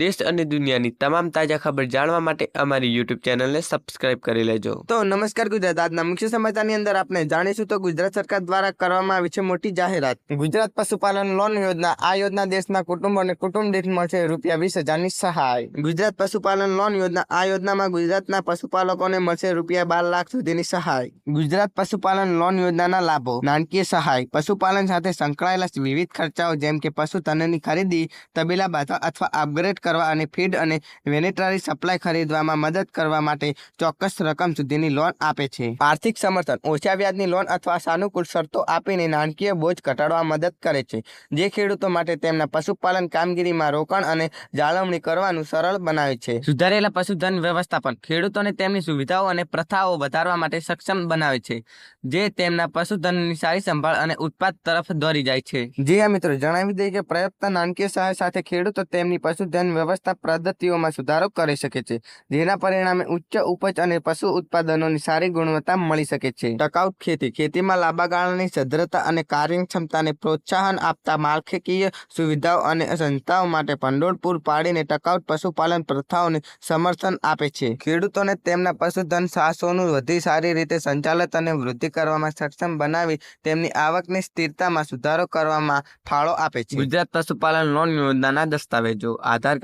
દેશ અને દુનિયાની તમામ તાજા ખબર જાણવા માટે અમારી યુટ્યુબ ચેનલને સબસ્ક્રાઇબ કરી લેજો. તો નમસ્કાર ગુજરાત. આજના મુખ્ય સમાચારની અંદર આપણે જાણીશું તો ગુજરાત સરકાર દ્વારા કરવામાં આવી છે મોટી જાહેરાત. ગુજરાત પશુપાલન લોન યોજના, આ યોજના દેશના કુટુંબ અને કુટુંબ દીઠ મળશે રૂપિયા વીસ હજારની સહાય. ગુજરાત પશુપાલન લોન યોજના, આ યોજનામાં ગુજરાતના પશુપાલકોને મળશે રૂપિયા બાર લાખ સુધીની સહાય. ગુજરાત પશુપાલન લોન યોજનાના લાભો, નાણાકીય સહાય, પશુપાલન સાથે સંકળાયેલા વિવિધ ખર્ચાઓ જેમ કે પશુ તનની ખરીદી, તબેલા બાંધવા અથવા અપગ્રેડ કરવા અને ફીડ અને વેનેટરી સપ્લાય ખરીદવામાં મદદ કરવા માટે ચોક્કસ રકમ સુધીની લોન આપે છે. આર્થિક સમર્થન ઓછા વ્યાજની લોન અથવા સાનુકૂળ શરતો આપીને નાણાકીય બોજ ઘટાડવા મદદ કરે છે. જે ખેડૂતો માટે તેમના પશુપાલન કામગીરીમાં રોકાણ અને જાળવણી કરવાનું સરળ બનાવે છે. સુધારેલા પશુધન વ્યવસ્થાપન ખેડૂતોને તેમની સુવિધાઓ અને પ્રથાઓ વધારવા માટે સક્ષમ બનાવે છે જે તેમના પશુધનની સારી સંભાળ અને ઉત્પાદ તરફ દોરી જાય છે. જી હા મિત્રો જણાવી દઈએ કે પ્રયત્ન નાણાકીય સહાય સાથે ખેડૂતો તેમની પશુધન વ્યવસ્થા પદ્ધતિઓમાં સુધારો કરી શકે છે, જેના પરિણામે ઉચ્ચ ઉપજ અને પશુ ઉત્પાદનોની સારી ગુણવત્તા મળી શકે છે. ટકાઉ ખેતી, ખેતીમાં લાંબા ગાળાની સદ્ધરતા અને કાર્યક્ષમતાને પ્રોત્સાહન આપતા માળખાકીય સુવિધાઓ અને સંસ્થાઓ માટે ભંડોળ પૂર પાડીને ટકાઉ પશુપાલન પ્રથાઓને સમર્થન આપે છે. ખેડૂતોને તેમના પશુધન સાહસોનું વધુ સારી રીતે સંચાલિત અને વૃદ્ધિ કરવામાં સક્ષમ બનાવી તેમની આવકની સ્થિરતામાં સુધારો કરવામાં ફાળો આપે છે. ગુજરાત પશુપાલન લોન યોજનાના દસ્તાવેજો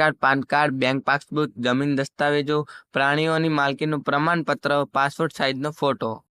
card PAN card bank passbook જમીન દસ્તાવેજો પ્રાણીઓની માલકીનું પ્રમાણપત્ર પાસપોર્ટ સાઇઝનો ફોટો.